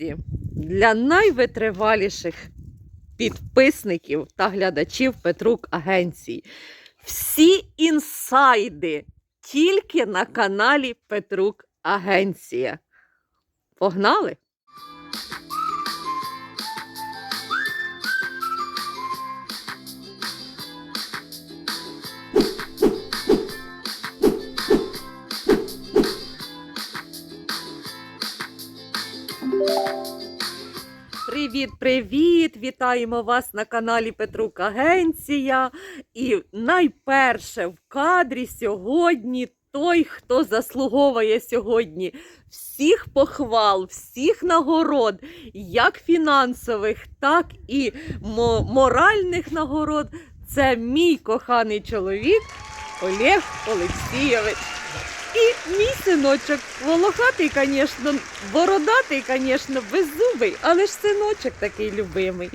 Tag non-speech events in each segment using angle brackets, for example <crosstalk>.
друзі, для найвитриваліших підписників та глядачів Петрук Агенції. Всі інсайди тільки на каналі Петрук Агенція. Погнали! Привіт, привіт! Вітаємо вас на каналі Петрук Агенція. І найперше в кадрі сьогодні той, хто заслуговує сьогодні всіх похвал, всіх нагород, як фінансових, так і моральних нагород. Це мій коханий чоловік Олег Олексійович. І мій синочок, волохатий, звісно, бородатий, звісно, беззубий, але ж синочок такий любимий.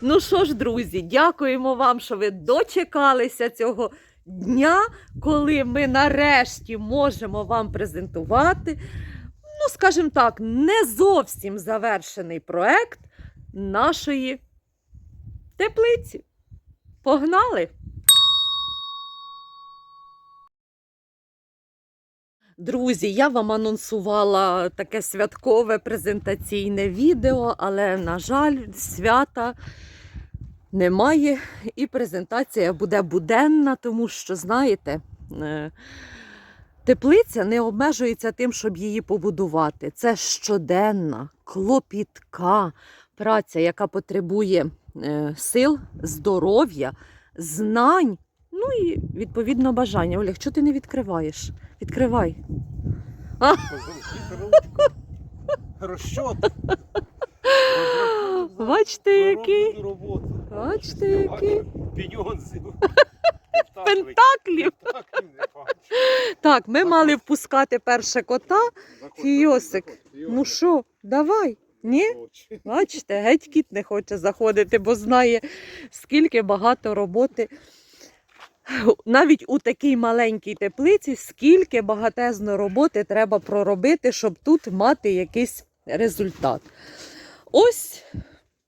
Ну що ж, друзі, дякуємо вам, що ви дочекалися цього дня, коли ми нарешті можемо вам презентувати, ну, скажімо так, не зовсім завершений проект нашої теплиці. Погнали! Друзі, я вам анонсувала таке святкове презентаційне відео, але, на жаль, свята немає, і презентація буде буденна, тому що, знаєте, е, теплиця не обмежується тим, щоб її побудувати. Це щоденна, клопітка праця, яка потребує е, сил, здоров'я, знань, ну і відповідно бажання. Олег, чого ти не відкриваєш? Відкривай. Розчот. Бачите, який? Бачите, який? <laughs> Пентаклів. Так, ми мали впускати перше кота. Фіосик. Ну що, давай? Ні? Бачите, геть кіт не хоче заходити, бо знає, скільки багато роботи. Навіть у такій маленькій теплиці, скільки багатезно роботи треба проробити, щоб тут мати якийсь результат. Ось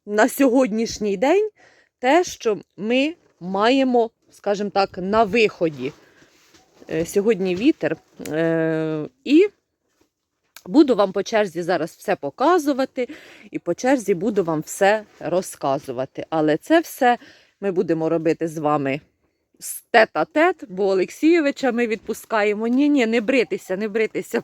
на сьогоднішній день те, що ми маємо, скажімо так, на виході. Е, Сьогодні вітер. е, І буду вам по черзі зараз все показувати, і по черзі буду вам все розказувати. Але це все ми будемо робити з вами тет-а-тет, бо Олексійовича ми відпускаємо. Ні, ні, не бритися, не бритися.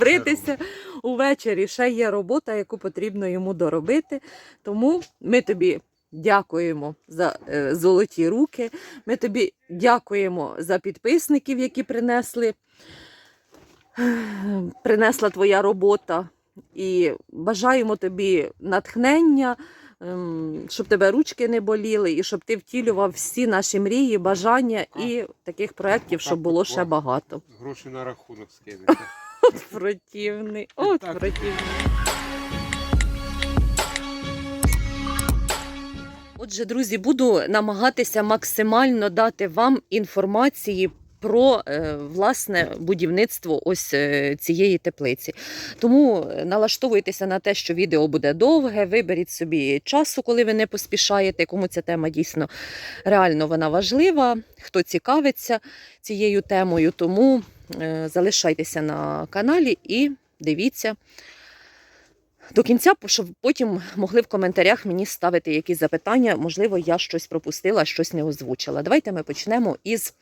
Бритися увечері. Ще є робота, яку потрібно йому доробити. Тому ми тобі дякуємо за е, золоті руки. Ми тобі дякуємо за підписників, які принесли. Принесла твоя робота. І бажаємо тобі натхнення, щоб тебе ручки не боліли, і щоб ти втілював всі наші мрії, бажання і таких проєктів, щоб було ще багато. Гроші на рахунок скинути. <laughs> От противний, от противний. Отже, друзі, буду намагатися максимально дати вам інформації про е, власне будівництво ось е, цієї теплиці. Тому е, налаштовуйтеся на те, що відео буде довге. Виберіть собі часу, коли ви не поспішаєте. Кому ця тема дійсно реально вона важлива. Хто цікавиться цією темою, тому залишайтеся на каналі і дивіться до кінця, щоб потім могли в коментарях мені ставити якісь запитання. Можливо, я щось пропустила, щось не озвучила. Давайте ми почнемо із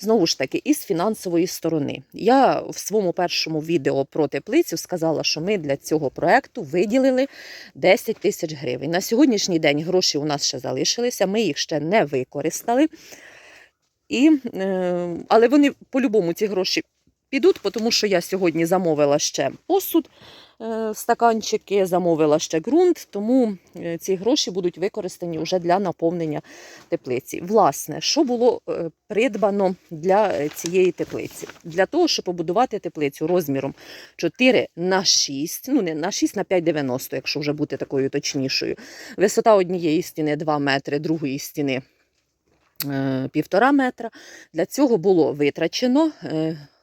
знову ж таки із фінансової сторони. Я в своєму першому відео про теплицю сказала, що ми для цього проекту виділили 10 тисяч гривень. На сьогоднішній день гроші у нас ще залишилися, ми їх ще не використали. І, е, але вони по-любому ці гроші підуть, тому що я сьогодні замовила ще посуд, е, стаканчики, замовила ще ґрунт, тому е, ці гроші будуть використані вже для наповнення теплиці. Власне, що було е, придбано для цієї теплиці? Для того, щоб побудувати теплицю розміром 4 на 6, ну не на 6 на 5,90, якщо вже бути такою точнішою. Висота однієї стіни 2 метри, другої стіни півтора метра. Для цього було витрачено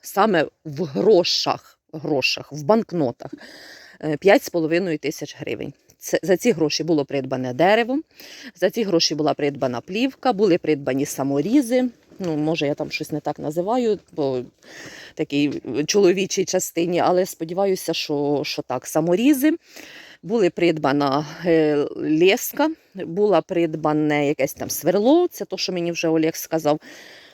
саме в грошах, грошах в банкнотах е, 5,5 тисяч гривень. Це, за ці гроші було придбане дерево, за ці гроші була придбана плівка, були придбані саморізи. Ну, може, я там щось не так називаю, бо такій чоловічій частині, але сподіваюся, що, що так, саморізи. Були придбана е, леска, була придбане якесь там сверло, це то, що мені вже Олег сказав,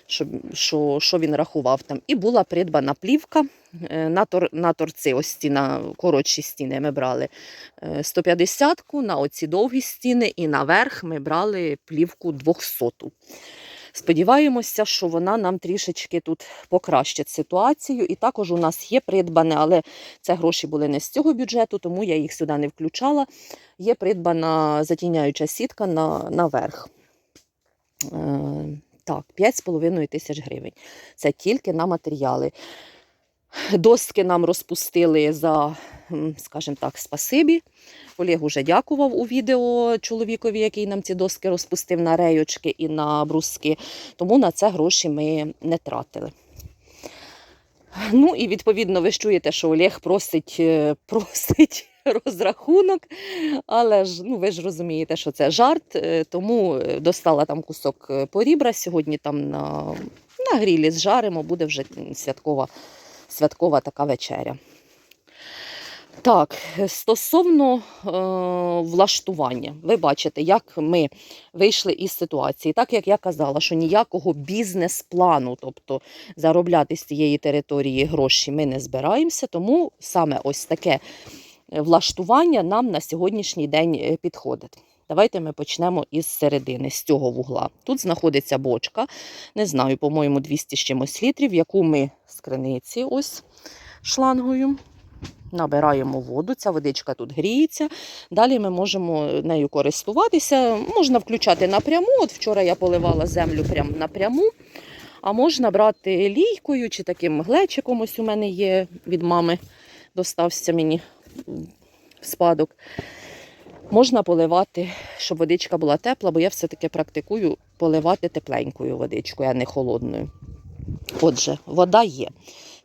що, що, що він рахував там. І була придбана плівка е, на, тор, на торці, ось ці коротші стіни ми брали 150-ку, на оці довгі стіни, і наверх ми брали плівку 200-ту. Сподіваємося, що вона нам трішечки тут покращить ситуацію. І також у нас є придбане, але це гроші були не з цього бюджету, тому я їх сюди не включала. Є придбана затіняюча сітка на, наверх. Так, 5,5 тисяч гривень. Це тільки на матеріали. Доски нам розпустили за, скажімо так, спасибі. Олег уже дякував у відео чоловікові, який нам ці доски розпустив на рейочки і на бруски. Тому на це гроші ми не тратили. Ну і відповідно ви чуєте, що Олег просить, е, <laughs> просить розрахунок, але ж ну, ви ж розумієте, що це жарт, е, тому е, достала там кусок порібра. Сьогодні там на, на грілі зжаримо, буде вже святкова, святкова така вечеря. Так, стосовно е, влаштування, ви бачите, як ми вийшли із ситуації. Так як я казала, що ніякого бізнес-плану, тобто заробляти з цієї території гроші, ми не збираємося, тому саме ось таке влаштування нам на сьогоднішній день е, підходить. Давайте ми почнемо із середини, з цього вугла. Тут знаходиться бочка, не знаю, по-моєму, 200 з чимось літрів, яку ми з криниці ось шлангою набираємо воду, ця водичка тут гріється. Далі ми можемо нею користуватися. Можна включати напряму. От вчора я поливала землю прямо напряму. А можна брати лійкою чи таким глечиком. Ось у мене є від мами, достався мені в спадок. Можна поливати, щоб водичка була тепла, бо я все-таки практикую поливати тепленькою водичкою, а не холодною. Отже, вода є.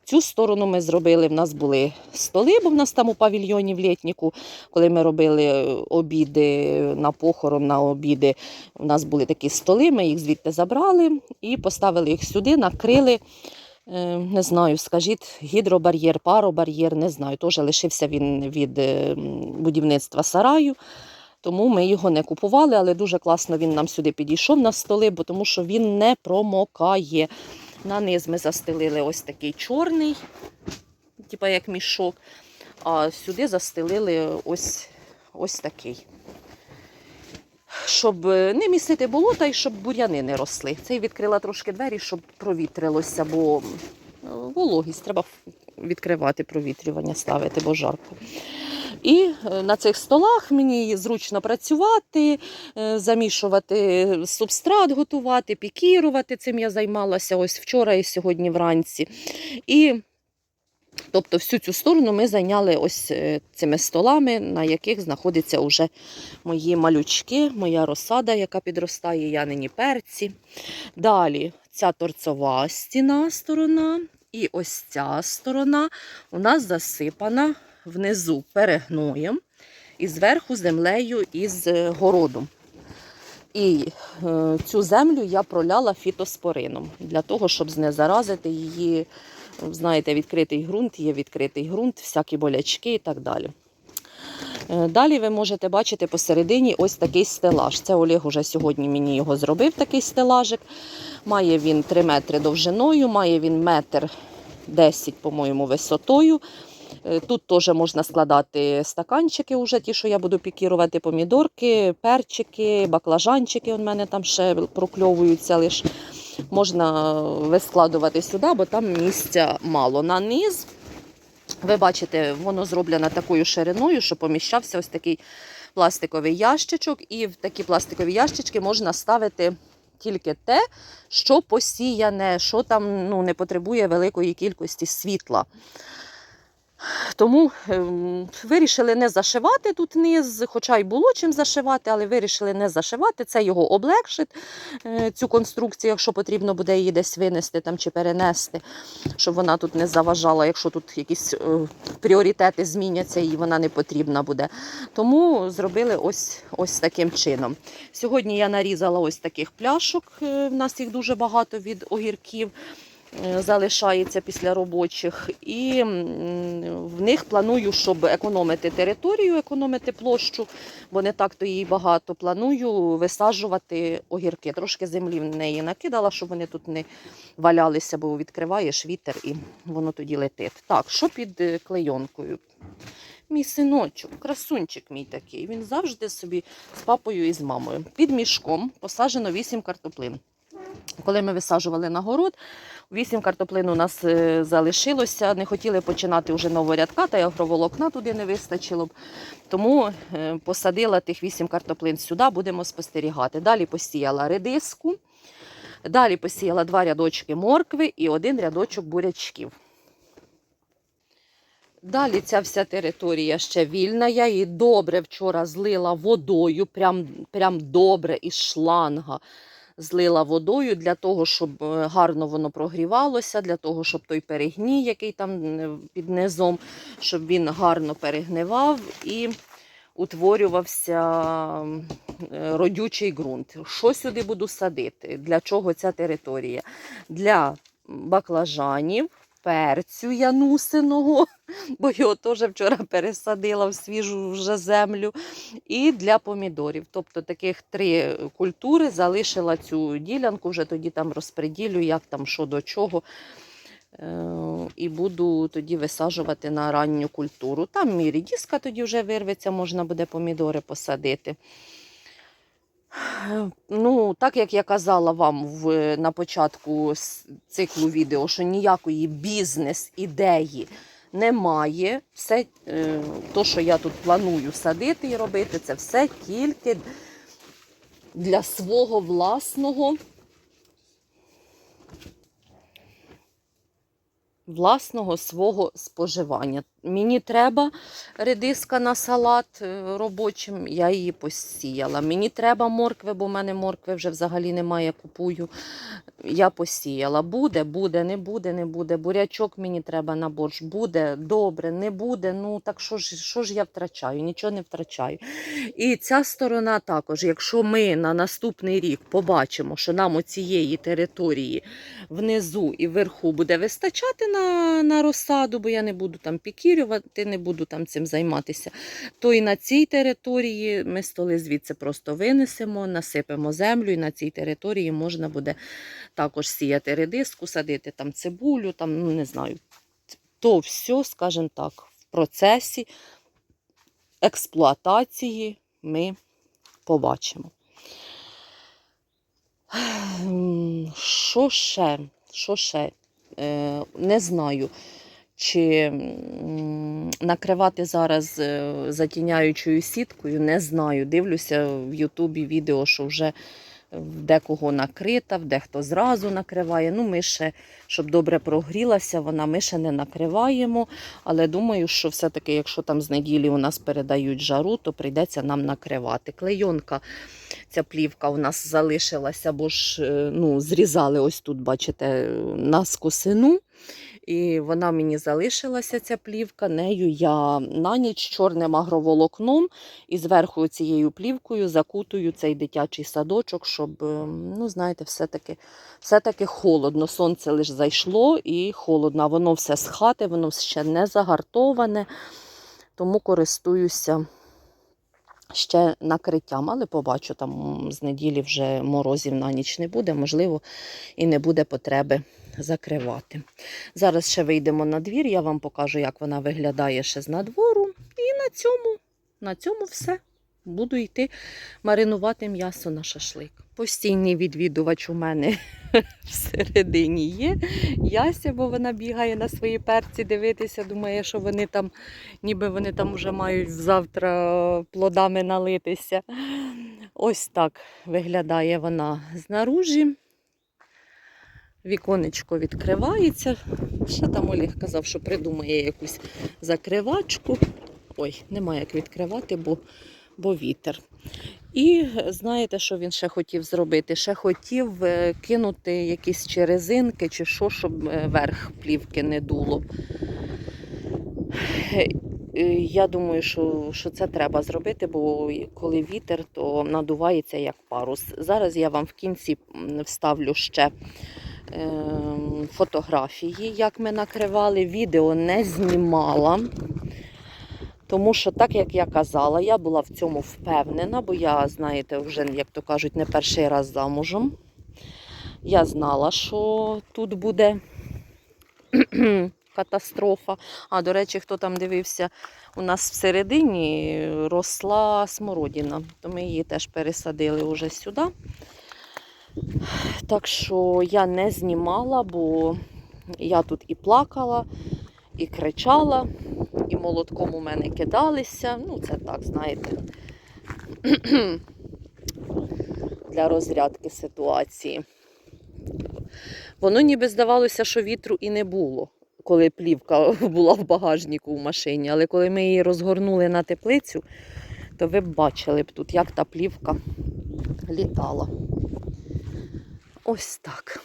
Цю сторону ми зробили. В нас були столи, бо в нас там у павільйоні в літніку, коли ми робили е, обіди на похорон, на обіди, у нас були такі столи, ми їх звідти забрали і поставили їх сюди, накрили. е, Не знаю, скажіть, гідробар'єр, паробар'єр, не знаю. Теж лишився він від е, будівництва сараю. Тому ми його не купували, але дуже класно він нам сюди підійшов на столи, бо тому що він не промокає. На низ ми застелили ось такий чорний, типу як мішок, а сюди застелили ось, ось такий. Щоб не містити болота і щоб бур'яни не росли. Цей відкрила трошки двері, щоб провітрилося, бо е, вологість треба відкривати провітрювання, ставити, бо жарко. І е, на цих столах мені зручно працювати, е, замішувати субстрат, готувати, пікірувати. Цим я займалася ось вчора і сьогодні вранці. І тобто всю цю сторону ми зайняли ось е, цими столами, на яких знаходяться вже мої малючки, моя розсада, яка підростає, янині перці. Далі ця торцова стіна сторона. І ось ця сторона у нас засипана внизу перегноєм і зверху землею із е, городом. І е, цю землю я проляла фітоспорином для того, щоб знезаразити її. Знаєте, відкритий ґрунт, є відкритий ґрунт, всякі болячки і так далі. Е, Далі ви можете бачити посередині ось такий стелаж. Це Олег уже сьогодні мені його зробив, такий стелажик. Має він 3 метри довжиною, має він метр 10, по-моєму, висотою. Е, Тут теж можна складати стаканчики, уже ті, що я буду пікірувати, помідорки, перчики, баклажанчики. У мене там ще прокльовуються лише. Можна вискладувати сюди, бо там місця мало. На низ, ви бачите, воно зроблено такою шириною, що поміщався ось такий пластиковий ящичок. І в такі пластикові ящички можна ставити тільки те, що посіяне, що там ну, не потребує великої кількості світла. Тому ем, вирішили не зашивати тут низ, хоча й було чим зашивати, але вирішили не зашивати. Це його облегшить е, цю конструкцію, якщо потрібно буде її десь винести там, чи перенести, щоб вона тут не заважала, якщо тут якісь е, пріоритети зміняться і вона не потрібна буде. Тому зробили ось, ось таким чином. Сьогодні я нарізала ось таких пляшок. е, В нас їх дуже багато від огірків залишається після робочих. І в них планую, щоб економити територію, економити площу, бо не так то її багато. Планую висаджувати огірки. Трошки землі в неї накидала, щоб вони тут не валялися, бо відкриваєш вітер і воно тоді летить. Так, що під е, клейонкою? Мій синочок, красунчик мій такий. Він завжди собі з папою і з мамою. Під мішком посаджено 8 картоплин. Коли ми висаджували на город, 8 картоплин у нас е, залишилося. Не хотіли починати вже нового рядка, та й туди не вистачило б. Тому е, посадила тих 8 картоплин сюди, будемо спостерігати. Далі посіяла редиску, далі посіяла два рядочки моркви і один рядочок бурячків. Далі ця вся територія ще вільна. Я її добре вчора злила водою, прям, прям добре із шланга злила водою для того, щоб е, гарно воно прогрівалося, для того, щоб той перегній, який там е, під низом, щоб він гарно перегнивав і утворювався е, родючий ґрунт. Що сюди буду садити? Для чого ця територія? Для баклажанів, перцю янусиного, <laughs> бо його теж вчора пересадила в свіжу вже землю, і для помідорів. Тобто таких три культури залишила цю ділянку, вже тоді там розпреділю, як там що до чого. Е, І буду тоді висаджувати на ранню культуру. Там і рідіска тоді вже вирветься, можна буде помідори посадити. Ну, так як я казала вам в, на початку циклу відео, що ніякої бізнес-ідеї немає. Все, е, що я тут планую садити і робити, це все тільки для свого власного. Власного свого споживання. Мені треба редиска на салат е, робочим, я її посіяла. Мені треба моркви, бо в мене моркви вже взагалі немає, купую. Я посіяла. Буде, буде, не буде, не буде. Бурячок мені треба на борщ. Буде, добре, не буде. Ну так що ж, що ж я втрачаю? Нічого не втрачаю. І ця сторона також, якщо ми на наступний рік побачимо, що нам оцієї території внизу і вверху буде вистачати на, на розсаду, бо я не буду там пікірювати, не буду там цим займатися, то і на цій території ми столи звідси просто винесемо, насипемо землю, і на цій території можна буде також сіяти редиску, садити там цибулю, там, ну не знаю. То все, скажімо так, в процесі експлуатації ми побачимо. Що ще? Що ще? Е, не знаю, чи накривати зараз е, затіняючою сіткою, не знаю. Дивлюся в Ютубі відео, що вже в декого накрита, в дехто зразу накриває. Ну, ми ще, щоб добре прогрілася, вона ми ще не накриваємо. Але думаю, що все-таки, якщо там з неділі у нас передають жару, то прийдеться нам накривати. Клейонка, ця плівка у нас залишилася, бо ж е, ну, зрізали ось тут, бачите, на скосину. І вона мені залишилася, ця плівка. Нею я на ніч чорним агроволокном і зверху цією плівкою закутую цей дитячий садочок, щоб, е, ну, знаєте, все-таки все-таки холодно. Сонце лише зайшло і холодно. Воно все з хати, воно ще не загартоване, тому користуюся ще накриттям. Але побачу, там з неділі вже морозів на ніч не буде, можливо, і не буде потреби закривати. Зараз ще вийдемо на двір, я вам покажу, як вона виглядає ще з надвору. І на цьому, на цьому все. Буду йти маринувати м'ясо на шашлик. Постійний відвідувач у мене <laughs> всередині є. Яся, бо вона бігає на свої перці дивитися, думає, що вони там, ніби вони там вже мають завтра плодами налитися. Ось так виглядає вона знаружі. Віконечко відкривається. Ще там Олег казав, що придумає якусь закривачку. Ой, немає як відкривати, бо, бо вітер. І знаєте, що він ще хотів зробити? Ще хотів е, кинути якісь чи резинки, чи що, щоб е, верх плівки не дуло. Е, Я думаю, що, що це треба зробити, бо коли вітер, то надувається як парус. Зараз я вам в кінці вставлю ще фотографії, як ми накривали. Відео не знімала. Тому що, так як я казала, я була в цьому впевнена, бо я, знаєте, вже, як то кажуть, не перший раз замужем. Я знала, що тут буде <clears throat> катастрофа. А, до речі, хто там дивився, у нас всередині росла смородина, то ми її теж пересадили уже сюди. Так що я не знімала, бо я тут і плакала, і кричала, і молотком у мене кидалися. Ну, це так, знаєте, <clears throat> для розрядки ситуації. Воно ніби здавалося, що вітру і не було, коли плівка <laughs> була в багажнику в машині. Але коли ми її розгорнули на теплицю, то ви б бачили б тут, як та плівка літала. Ось так.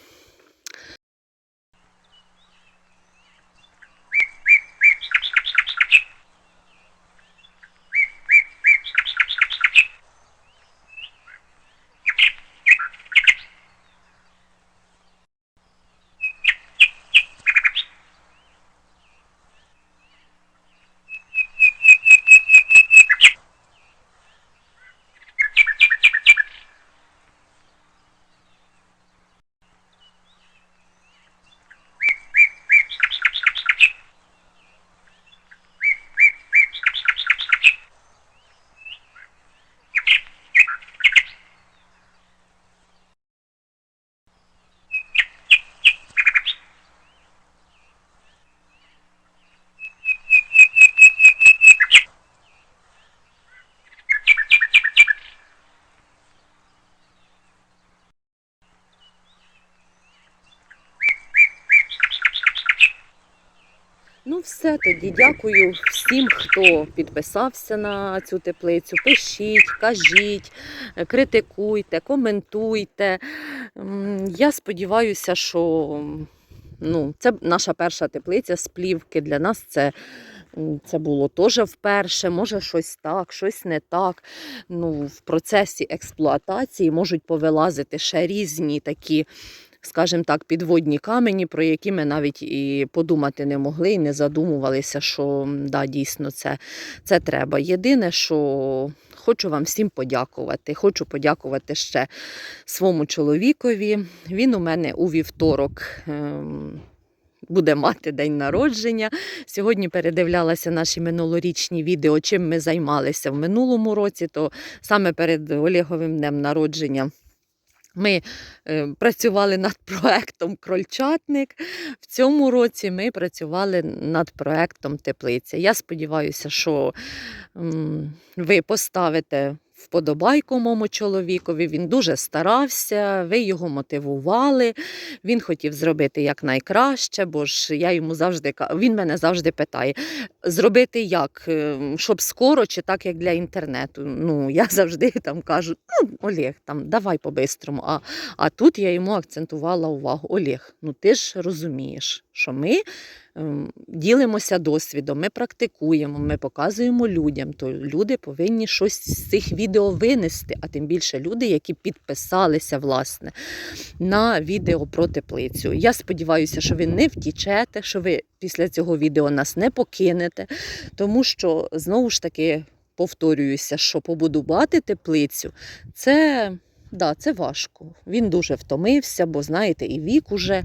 Все тоді. Дякую всім, хто підписався на цю теплицю. Пишіть, кажіть, критикуйте, коментуйте. Я сподіваюся, що ну, це наша перша теплиця з плівки. Для нас це, це було теж вперше. Може, щось так, щось не так. Ну, в процесі експлуатації можуть повилазити ще різні такі скажімо так, підводні камені, про які ми навіть і подумати не могли, і не задумувалися, що да, дійсно це, це треба. Єдине, що хочу вам всім подякувати. Хочу подякувати ще своєму чоловікові. Він у мене у вівторок. ем, Буде мати день народження. Сьогодні передивлялася наші минулорічні відео, чим ми займалися в минулому році, то саме перед Олеговим днем народження ми е, працювали над <laughs> проектом Крольчатник. В цьому році ми працювали над проектом Теплиця. Я сподіваюся, що ви поставите вподобайку моєму чоловікові. Він дуже старався, ви його мотивували. Він хотів зробити якнайкраще, бо ж я йому завжди він мене завжди питає: зробити як, Е, щоб скоро чи так, як для інтернету. Ну, я <laughs> завжди там кажу, ну, Олег, там, давай по-бистрому. А, а тут я йому акцентувала увагу. Олег, ну ти ж розумієш, що ми ем, ділимося досвідом, ми практикуємо, ми показуємо людям, то люди повинні щось з цих відео винести, а тим більше люди, які підписалися власне на відео про теплицю. Я сподіваюся, що ви не втічете, що ви після цього відео нас не покинете, тому що знову ж таки повторююся, що побудувати теплицю це. Да, це важко. Він дуже втомився, бо знаєте, і вік уже.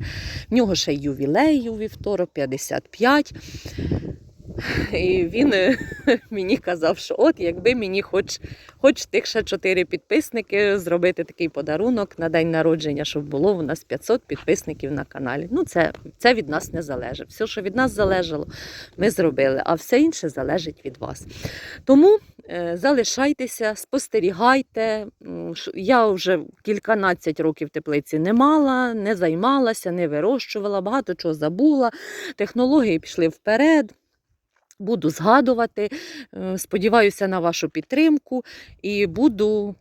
В нього ще й ювілей у вівторок, 55. І він е, <laughs> мені казав, що от якби мені хоч, хоч тих ще чотири підписники зробити такий подарунок на день народження, щоб було у нас 500 підписників на каналі. Ну, це, це від нас не залежить. Все, що від нас залежало, ми зробили, а все інше залежить від вас. Тому е, залишайтеся, спостерігайте. Я вже кільканадцять років теплиці не мала, не займалася, не вирощувала, багато чого забула. Технології пішли вперед. Буду згадувати, е, сподіваюся на вашу підтримку і буду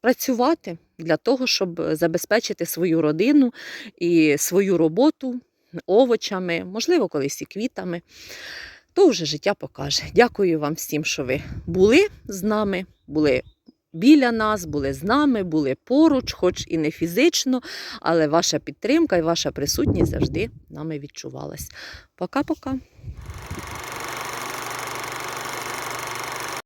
працювати для того, щоб забезпечити свою родину і свою роботу овочами, можливо, колись і квітами. То вже життя покаже. Дякую вам всім, що ви були з нами, були біля нас, були з нами, були поруч, хоч і не фізично, але ваша підтримка і ваша присутність завжди нами відчувалась. Пока-пока.